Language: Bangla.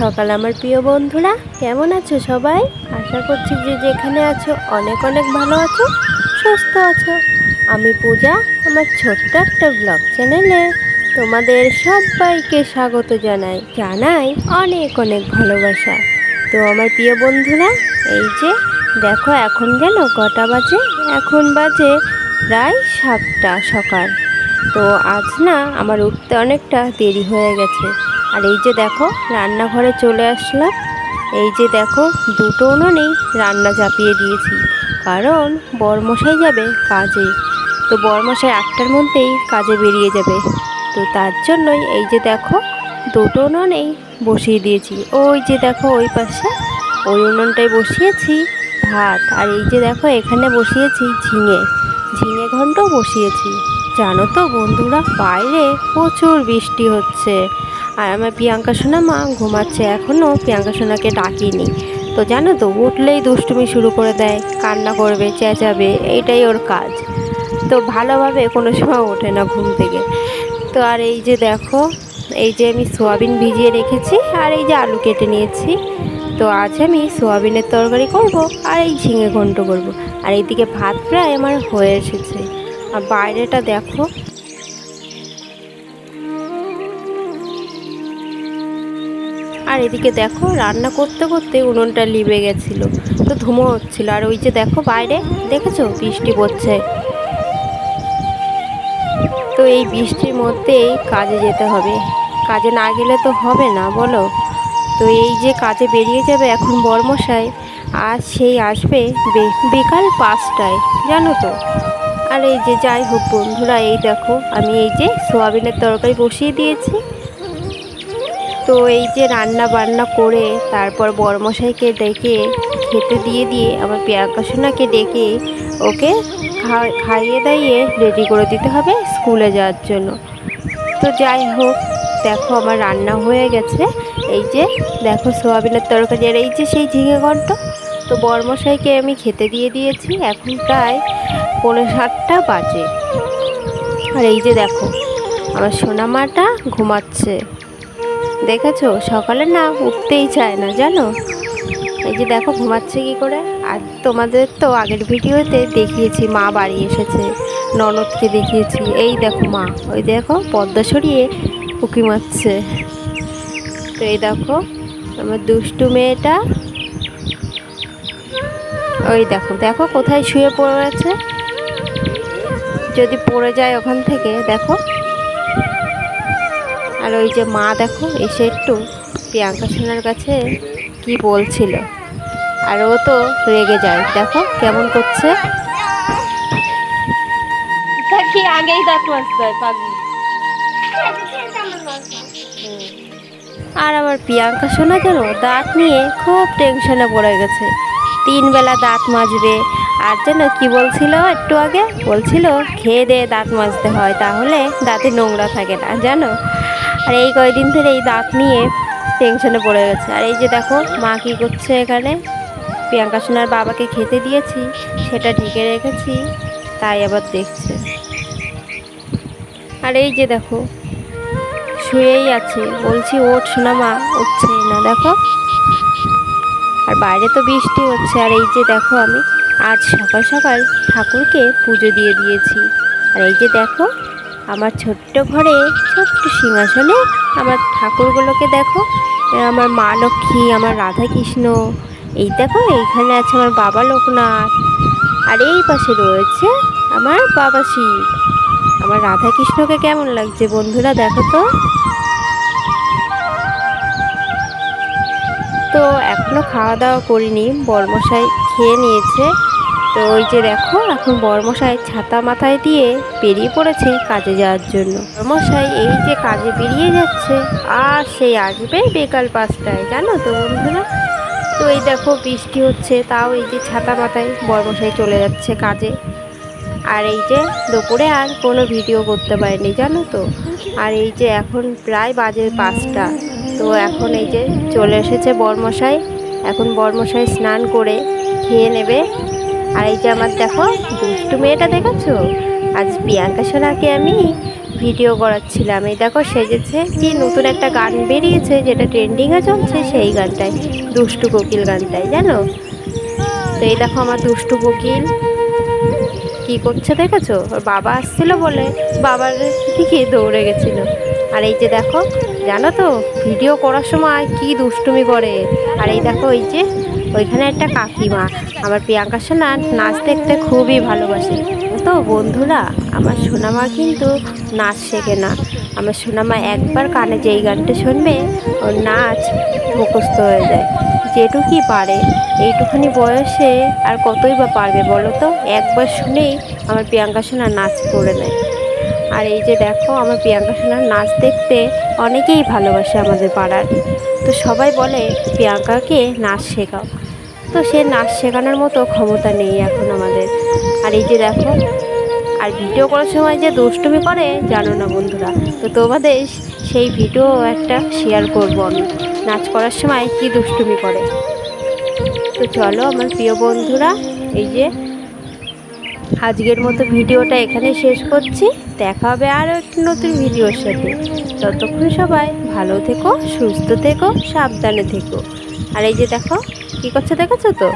সকাল আমার প্রিয় বন্ধুরা। কেমন আছো সবাই? আশা করছি যে যেখানে আছো, অনেক অনেক ভালো আছো, সুস্থ আছো। আমি পূজা, আমার ছোট্ট একটা ব্লগ চ্যানেলে তোমাদের সবাইকে স্বাগত জানাই জানাই অনেক অনেক ভালোবাসা। তো আমার প্রিয় বন্ধুরা, এই যে দেখো এখন যেন কটা বাজে? এখন বাজে প্রায় সাতটা সকাল। তো আজ না আমার উঠতে অনেকটা দেরি হয়ে গেছে। আর এই যে দেখো, রান্নাঘরে চলে আসলাম। এই যে দেখো দুটো উনুনেই রান্না চাপিয়ে দিয়েছি। কারণ বরমশাই যাবে কাজে। তো বরমশাই আটটার মধ্যেই কাজে বেরিয়ে যাবে। তো তার জন্যই এই যে দেখো দুটো উনুনেই বসিয়ে দিয়েছি। ওই যে দেখো, ওই পাশে ওই উনুনটাই বসিয়েছি ভাত। আর এই যে দেখো, এখানে বসিয়েছি ঝিঙে। ঝিঙে ঘন্টও বসিয়েছি। জানো তো বন্ধুরা, বাইরে প্রচুর বৃষ্টি হচ্ছে। আর আমার প্রিয়াঙ্কা সোনা মা ঘুমাচ্ছে এখনও প্রিয়াঙ্কা সোনাকে ডাকিনি। তো জানো তো, উঠলেই দুষ্টুমি শুরু করে দেয়, কান্না করবে, চেঁচাবে এইটাই ওর কাজ। তো ভালোভাবে কোনো সময় ওঠে না ঘুম থেকে। তো আর এই যে দেখো, এই যে আমি সোয়াবিন ভিজিয়ে রেখেছি, আর এই যে আলু কেটে নিয়েছি। তো আজ আমি সোয়াবিনের তরকারি করব, আর এই ঝিঙে ঘন্ট করব। আর এইদিকে ভাত প্রায় আমার হয়ে এসেছে। আর বাইরেটা দেখো আর এদিকে দেখো, রান্না করতে করতে উনুনটা লিবে গেছিল। তো ধুমো হচ্ছিল। আর ওই যে দেখো বাইরে, দেখেছ? বৃষ্টি পড়ছে। তো এই বৃষ্টির মধ্যেই কাজে যেতে হবে। কাজে না গেলে তো হবে না, বলো? তো এই যে কাজে বেরিয়ে যাবে এখন বর্মশাই, আর সেই আসবে বিকাল পাঁচটায়, জানো তো? আর এই যে যাই হোক বন্ধুরা, এই দেখো, আমি এই যে সোয়াবিনের তরকারি বসিয়ে দিয়েছি। তো এই যে রান্না বান্না করে তারপর বড়মশাইকে ডেকে খেতে দিয়ে দিয়ে আমার প্রিয়াঙ্কা ডেকে ওকে খাইয়ে দাইয়ে রেডি করে দিতে হবে স্কুলে যাওয়ার জন্য। তো যাই হোক, দেখো আমার রান্না হয়ে গেছে। এই যে দেখো সোয়াবিনের তরকারি আর এই যে সেই ঝিঙে ঘন্ট। তো বড়মশাইকে আমি খেতে দিয়ে দিয়েছি, এখন প্রায় পনেরো সাতটা বাজে। আর এই যে দেখো, আমার সোনামাটা ঘুমাচ্ছে। দেখেছ? সকালে না উঠতেই চায় না, জানো? এই যে দেখো ঘুমাচ্ছে কি করে? আর তোমাদের তো আগের ভিডিওতে দেখিয়েছি, মা বাড়ি এসেছে, ননদকে দেখিয়েছি। এই দেখো মা, ওই দেখো পদ্মা সরিয়ে উকি মারছে। তো এই দেখো, আমার দুষ্টু মেয়েটা, ওই দেখো দেখো কোথায় শুয়ে পড়ে আছে যদি পড়ে যায় ওখান থেকে, দেখো। আর ওই যে মা দেখো এসে একটু প্রিয়াঙ্কা সোনার কাছে কি বলছিল। আর ও তো রেগে যায়। দেখো কেমন করছে। কি আগেই দাঁত মাজতে পাগলি। আর আমার প্রিয়াঙ্কা সোনা যেন দাঁত নিয়ে খুব টেনশনে পড়ে গেছে। তিন বেলা দাঁত মাজবে। আর যেন কি বলছিল একটু আগে? বলছিল খেয়ে দিয়ে দাঁত মাজতে হয়। তাহলে দাঁতে নোংরা থাকে না জানো? আর এই কয়দিন ধরে এই দাঁত নিয়ে টেনশনে পড়ে গেছে আর এই যে দেখো, মা কী করছে এখানে? প্রিয়াঙ্কা সোনার বাবাকে খেতে দিয়েছি, সেটা ঢেকে রেখেছি, তাই আবার দেখছে। আর এই যে দেখো, শুয়েই আছে। বলছি, ওঠ শোনা মা উঠছেই না, দেখো। আর বাইরে তো বৃষ্টি হচ্ছে। আর এই যে দেখো, আমি আজ সকাল সকাল ঠাকুরকে পুজো দিয়ে দিয়েছি। আর এই যে দেখো আমার ছোট্ট ঘরে, ছোট্ট সিংহাসনে আমার ঠাকুরগুলোকে দেখো। আমার মা লক্ষ্মী, আমার রাধা কৃষ্ণ এই দেখো, এইখানে আছে আমার বাবা লোকনাথ। আর এই পাশে রয়েছে আমার বাবা শিব। আমার রাধা কৃষ্ণকে কেমন লাগছে বন্ধুরা, দেখো তো। তো এখনও খাওয়া দাওয়া করিনি, বর্মশাই খেয়ে নিয়েছে। তো ওই যে দেখো, এখন বর্মশাই ছাতা মাথায় দিয়ে বেরিয়ে পড়েছে কাজে যাওয়ার জন্য। বর্মশাই এই যে কাজে বেরিয়ে যাচ্ছে, আর সেই আসবে বিকাল পাঁচটায়, জানো তো বন্ধুরা? তো এই দেখো বৃষ্টি হচ্ছে, তাও এই যে ছাতা মাথায় বর্মশাই চলে যাচ্ছে কাজে। আর এই যে দুপুরে আর কোনো ভিডিও করতে পারিনি, জানো তো? আর এই যে এখন প্রায় বাজে পাঁচটা, তো এখন এই যে চলে এসেছে বর্মশাই। এখন বর্মশাই স্নান করে খেয়ে নেবে। আর এই যে আমার দেখো দুষ্টু মেয়েটা দেখেছ? আজ প্রিয়াঙ্কা সোনাকে আমি ভিডিও করাচ্ছিলাম। এই দেখো সেজেছে কি নতুন একটা গান বেরিয়েছে যেটা ট্রেন্ডিংয়ে চলছে, সেই গানটাই, দুষ্টু কোকিল গানটাই, জানো? তো এই দেখো আমার দুষ্টু কোকিল। কি করছে দেখেছ? ওর বাবা আসছিল বলে বাবার দিকে দৌড়ে গেছিল। আর এই যে দেখো, জানো তো, ভিডিও করার সময় কি দুষ্টুমি করে। আর এই দেখো এই যে ওইখানে একটা কাকিমা। আমার প্রিয়াঙ্কা সোনা নাচ দেখতে খুবই ভালোবাসে। তো বন্ধুরা, আমার সোনামা কিন্তু নাচ শেখে না। আমার সোনামা একবার কানে যেই গানটা শুনবে, ওর নাচ মুখস্থ হয়ে যায়। যেটুকুই পারে, এইটুখানি বয়সে আর কতই বা পারবে বলো তো? একবার শুনেই আমার প্রিয়াঙ্কা সোনা নাচ করে নেয়। আর এই যে দেখো, আমার প্রিয়াঙ্কা সোনার নাচ দেখতে অনেকেই ভালোবাসে আমাদের পাড়ার। তো সবাই বলে, প্রিয়াঙ্কাকে নাচ শেখাও। তো সে নাচ শেখানোর মতো ক্ষমতা নেই এখন আমাদের। আর এই যে দেখো, আর ভিডিও করার সময় যে দুষ্টুমি করে, জানো না বন্ধুরা? তো তোমাদের সেই ভিডিও একটা শেয়ার করব আমি। নাচ করার সময় কি দুষ্টুমি করে? তো চলো আমার প্রিয় বন্ধুরা, এই যে আজকের মতো ভিডিওটা এখানে শেষ করছি। দেখা হবে আরও একটি নতুন ভিডিওর সাথে। ততক্ষণ সবাই ভালো থেকো, সুস্থ থেকো, সাবধানে থেকো। আর এই যে দেখো কী করছে দেখেছ তো?